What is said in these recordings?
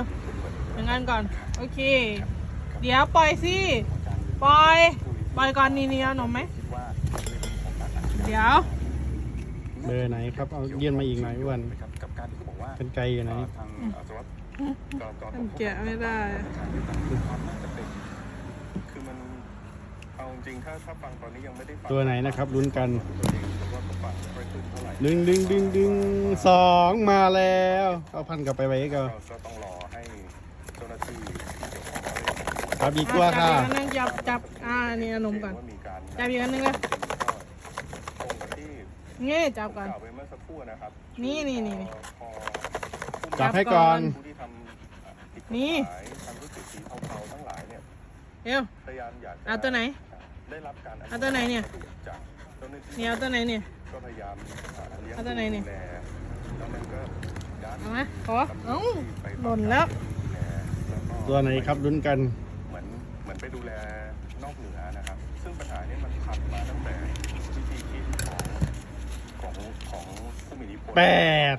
วอย่างนั้นก่อน โอเค เดี๋ยวปล่อยสิ ปล่อย ปล่อยก่อนนี่นี่เอาหนมไหม เดี๋ยว เบอร์ไหนครับ เอาเยื่อนมาอีกหน่อยอ้วนกับกับการที่เขาบอกว่าเป็นไกลอยู่ไหนเอ่อทางเอ่อสวัสดิ์กกมันแกะไม่ได้ความน่าจะเป็นคือมันเอาจริงๆถ้าถ้าฟังตอนนี้ยังไม่ได้ฟังตัวไหนนะครับลุ้นกัน ดึงดึงดึงดึงสองมาแล้วเอาพันกลับไปไว้ก็ก็ก็ต้องรอให้เจ้าหน้าที่ที่เกี่ยวข้องเขาครับอีกตัวค่ะจับอีกอันนึงจับจับอ่านี่เอาหนมก่อนว่ามีการจับอีกอันนึงเลยก็ตรงกับที่นี่จับก่อนกล่าวไปเมื่อสักครู่นะครับนี่นี่นี่ พอจับให้ก่อน ผู้ที่ทำอะผิดกฎหนี่ มายทำธุรกิจสีเทาๆทั้งหลายเนี่ยเดี๋ยวพยายามอยากจะเอาตัวไหน ได้รับการเอาตัวไหนเนี่ย จาก เจ้าหน้าที่นี่เอาตัวไหนเนี่ย ก็พยายามอ่าเลี้ยงเอาตัวไหนเนี่ยดูแลแล้วมันก็ดันเอามาขอเอ้าหล่นแล้ว ดูแลแล้วก็ตัวไหนครับลุ้นกัน เหมือนเหมือนไปดูแลนอกเหนือนะครับ ซึ่งปัญหาเนี้มันผ่านมาตั้งแต่วิธีคิดของของของผู้มีอิทธิพลแปด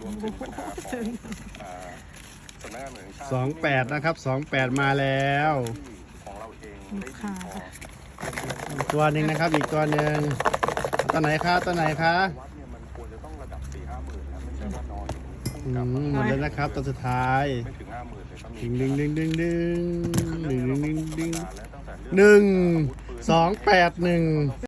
รวมถึงปัญหาของอ่าสำนักงานเหมืองชาติ สองแปดนะครับ สองแปดมาแล้วที่ของเราเองได้ดีพออี กตัวหนึ่งนะครับอีกตัวหนึ่งตัวไหนคะตัวไหนคะวัดเนี่ยมันควรจะต้องระดับสี่ห้าหมื่นนะไม่ใช่ว่าน้อยอืมหมดแล้วนะครับตัวสุดท้ายไม่ถึงห้าหมื่นเลยก็มีดึงดึงดึงดึงดึงหนึ่งงนี้ดึงเราดึงพูดกันมานานแล้วตั้งแต่เรื่องหนึ่งสองแปดหนึ่ง